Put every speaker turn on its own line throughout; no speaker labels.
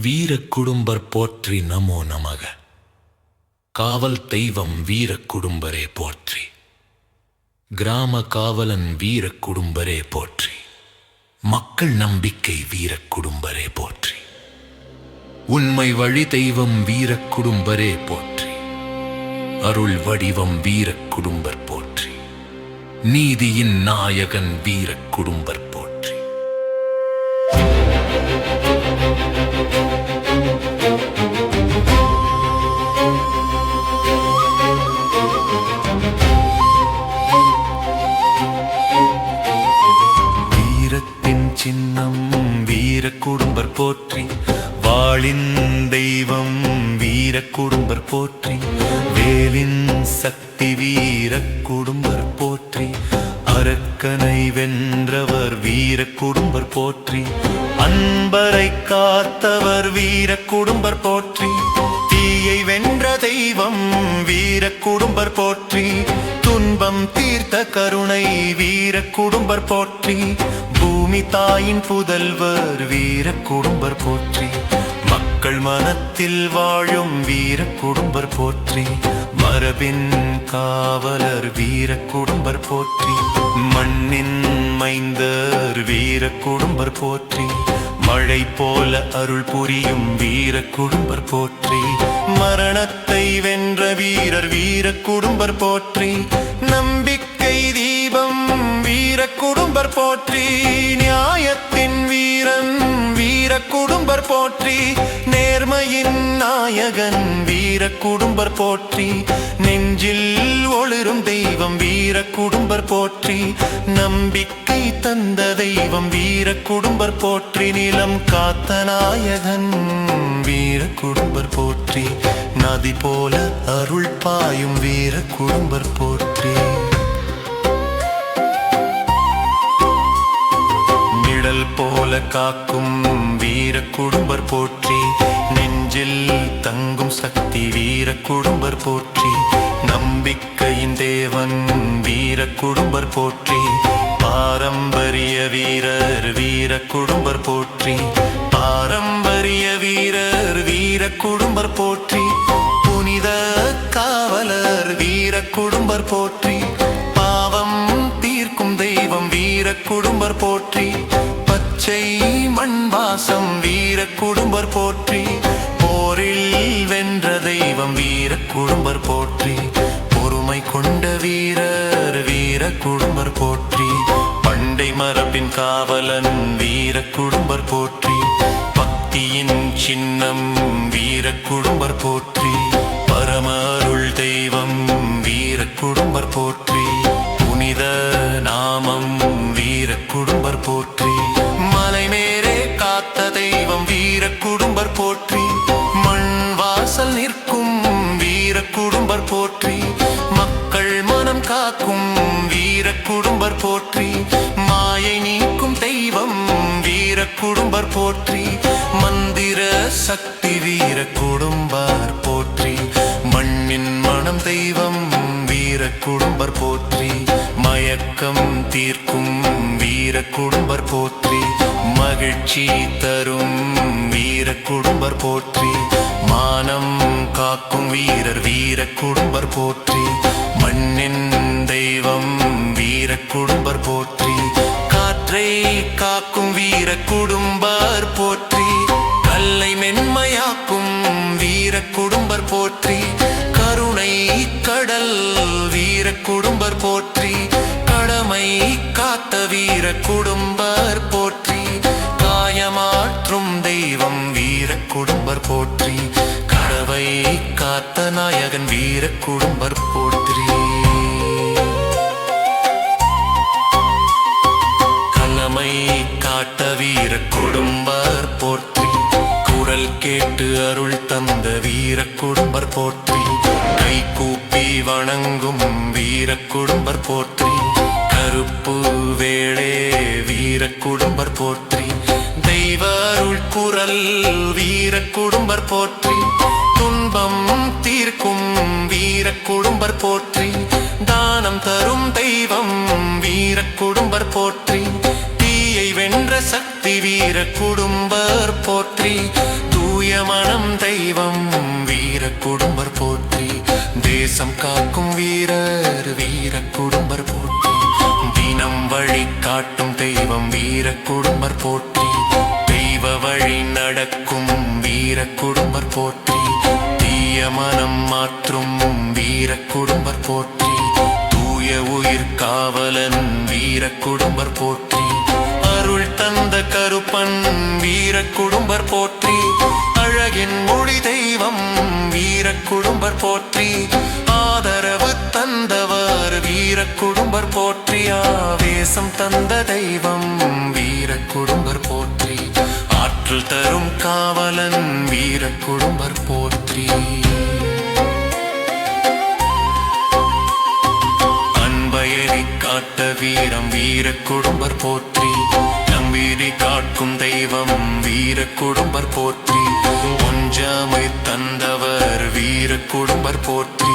வீர குடும்பர் போற்றி நமோ நமக. காவல் தெய்வம் வீர குடும்பரே போற்றி. கிராம காவலன் வீர குடும்பரே போற்றி. மக்கள் நம்பிக்கை வீர குடும்பரே போற்றி. உண்மை வழி தெய்வம் வீர குடும்பரே போற்றி. அருள் வடிவம் வீர குடும்பர் போற்றி. நீதியின் நாயகன் வீர குடும்பர் போற்றி. போற்றி. வாழின் தெய்வம் வீர குடும்பர் போற்றி. வேலின் சக்தி வீர குடும்பர் போற்றி. அரக்கனை வென்றவர் வீர குடும்பர் போற்றி. அன்பரை காத்தவர் வீர குடும்பர் போற்றி. தீயை வென்ற தெய்வம் வீர குடும்பர் போற்றி. துன்பம் தீர்த்த கருணை வீர குடும்பர் போற்றி. பூமி தாயின் புதல்வர் வீர குடும்பர் போற்றி. மக்கள் மனத்தில் வாழும் வீர குடும்பர் போற்றி. மரபின் காவலர் வீர குடும்பர் போற்றி. மண்ணின் மைந்தர் வீர குடும்பர் போற்றி. மழை போல அருள் புரியும் வீர குடும்பர் போற்றி. மரணத்தை வென் வீரர் வீர குடும்பர் போற்றி. நம்பிக்கை தீபம் வீர குடும்பர் போற்றி. நியாயத்தின் வீரன் வீர குடும்பர் போற்றி. நேர்மையின் நாயகன் வீர குடும்பர் போற்றி. நெஞ்சில் ஒளிரும் தெய்வம் வீர குடும்பர் போற்றி. நம்பிக்கை தந்த தெய்வம் வீர குடும்பர் போற்றி. நிலம் காத்த நாயகன் வீர குடும்பர் போற்றி. நதி போல அருள் பாயும் வீர குடும்பர் போற்றி. நிழல் போல காக்கும் வீர குடும்பர் போற்றி. தங்கும் சக்தி வீர குடும்பர் போற்றி. நம்பிக்கையின் தேவன் வீர குடும்பர் போற்றி. பாரம்பரிய வீரர் வீர குடும்பர் போற்றி. பாரம்பரிய வீரர் வீர குடும்பர் போற்றி. புனித காவலர் வீர குடும்பர் போற்றி. பாவம் தீர்க்கும் தெய்வம் வீர குடும்பர் போற்றி. பச்சை மண்வாசம் வீர குடும்பர் போற்றி. போரில் வென்ற தெய்வம் வீர குடும்பர் போற்றி. பொறுமை கொண்ட வீரர் வீர குடும்பர் போற்றி. பண்டை மரபின் காவலன் வீர குடும்பர் போற்றி. பக்தியின் சின்னம் வீர குடும்பர் போற்றி. பரம அருள் தெய்வம் வீர குடும்பர் போற்றி. புனித நாமம் வீர குடும்பர் போற்றி. குடும்பர் போற்றி. மக்கள் மனம் காக்கும் வீர குடும்பர் போற்றி. மாயை நீக்கும் தெய்வம் வீர குடும்பர் போற்றி. மந்திர சக்தி வீர குடும்பர் போற்றி. மண்ணின் மனம் தெய்வம் வீர குடும்பர் போற்றி. மயக்கம் தீர்க்கும் வீர குடும்பர் போற்றி. மகிழ்ச்சி தரும் வீர குடும்பர் போற்றி. மானம் காக்கும் வீரர் வீர குடும்பர் போற்றி. மண்ணின் தெய்வம் வீர குடும்பர் போற்றி. காற்றை காக்கும் வீர குடும்பர் போற்றி. கல்லை மென்மையாக்கும் வீர குடும்பர் போற்றி. கருணை கடல் வீர குடும்பர் போற்றி. கடமை காத்த வீர குடும்பர் போற்றி. போற்றி. கடவை காத்த நாயகன் வீர குடும்பர் போற்றி. கலமை காட்ட வீர குடும்பர் போற்றி. குரல் கேட்டு அருள் தந்த வீர குடும்பர் போற்றி. கை கூப்பி வணங்கும் வீர குடும்பர் போற்றி. கருப்பு வேளே வீர குடும்பர் போற்றி. அருள் குரல் வீர குடும்பர் போற்றி. துன்பம் தீர்க்கும் வீர குடும்பர் போற்றி. தானம் தரும் தெய்வம் வீர குடும்பர் போற்றி. தீயை வென்ற சக்தி வீர குடும்பர் போற்றி. தூய மனம் தெய்வம் வீர குடும்பர் போற்றி. தேசம் காக்கும் வீரர் வீர குடும்பர் போற்றி. தினம் வழி காட்டும் தெய்வம் வீர குடும்பர் போற்றி. நடக்கும் வீர குடும்பர் போற்றி தீய மனம் மாற்றும் வீர குடும்பர் போற்றி தூய உயிர் காவலன் வீர குடும்பர் போற்றி அருள் தந்த கருப்பன் வீர குடும்பர் போற்றி அழகின் மொழி தெய்வம் வீர குடும்பர் போற்றி ஆதரவு தந்தவர் வீர குடும்பர் போற்றி ஆவேசம் தந்த தெய்வம் வீர குடும்பர் ஆற்றல் தரும் காவலன் வீர குடும்பர் போற்றி. அன்பயரை காட்ட வீரம் வீர குடும்பர் போற்றி. நம்பீரி காக்கும் தெய்வம் வீர குடும்பர் போற்றி. ஒன்றாமை தந்தவர் வீர குடும்பர் போற்றி.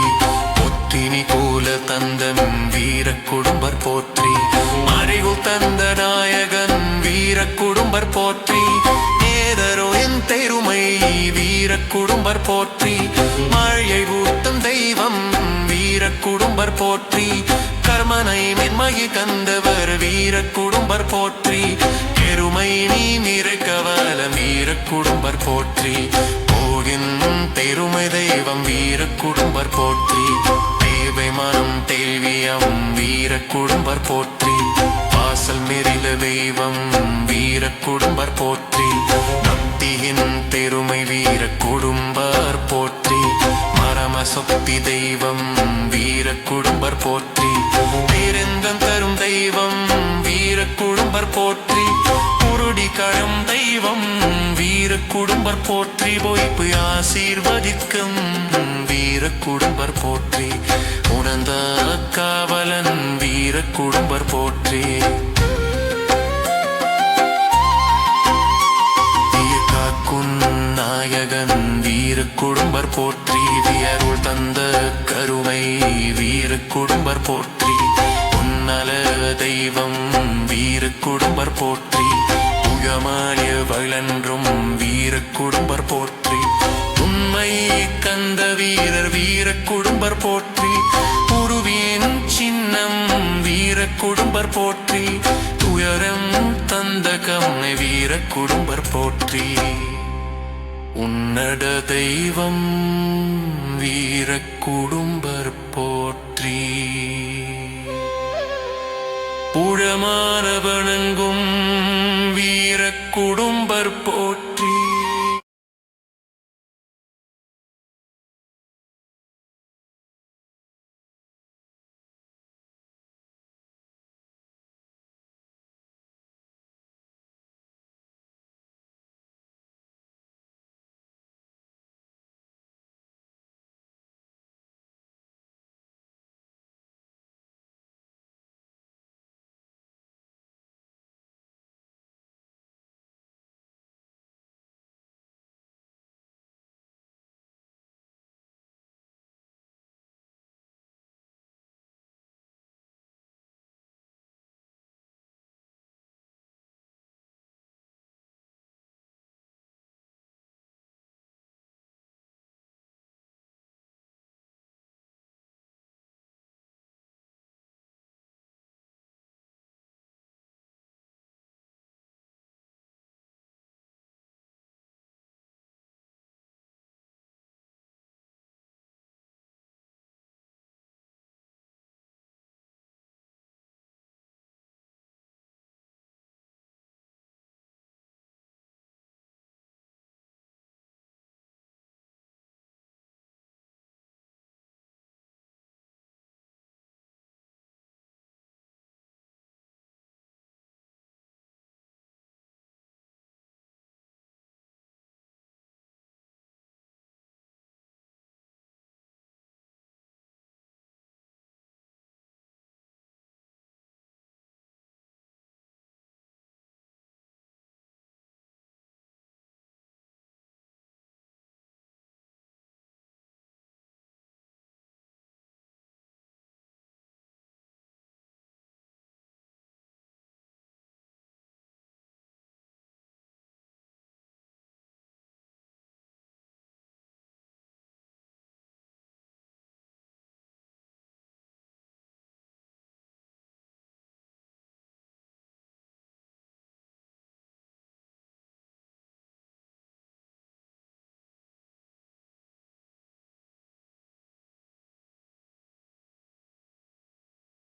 ஒத்தினி கூல தந்தம் வீர குடும்பர் போற்றி. அறிவு தந்த நாயகன் வீர குடும்பர் போற்றி. வீர குடும்பர் போற்றி. மழையை ஊட்டும் தெய்வம் வீர குடும்பர் போற்றி. கர்மனை மென்மையை தந்தவர் வீர குடும்பர் போற்றி. பெருமை நீ நிறக்கவல வீர குடும்பர் போற்றி. போகின் பெருமை தெய்வம் வீர குடும்பர் போற்றி. தேவை மனம் தேவியம் வீர குடும்பர் போற்றி. வாசல் மெரில தெய்வம் வீர குடும்பர் போற்றி. பக்தியின் பெருமை வீர குடும்பர் போற்றி. மரம சொத்தி தெய்வம் வீர குடும்பர் போற்றி. பேருந்தம் தரும் தெய்வம் வீர குடும்பர் போற்றி. குருடி கழும் தெய்வம் வீர குடும்பர் போற்றி பொய்ப்பு ஆசீர்வதிக்கும். வீர குடும்பர் போற்றி. உணர்ந்த காவலன் வீர குடும்பர் போற்றி. நாயகன் வீர குடும்பர் போற்றி. வியருள் தந்த கருமை வீர குடும்பர் போற்றி. உன்னல தெய்வம் வீர குடும்பர் போற்றி. புகமாலிய வளன்றும் வீர குடும்பர் போற்றி. உண்மை கந்த வீரர் வீர குடும்பர் போற்றி. உருவின் சின்னம் வீர குடும்பர் போற்றி. துயரம் தந்த கம்மை வீர குடும்பர் போற்றி. உன்னட தெய்வம் வீர குடும்பர்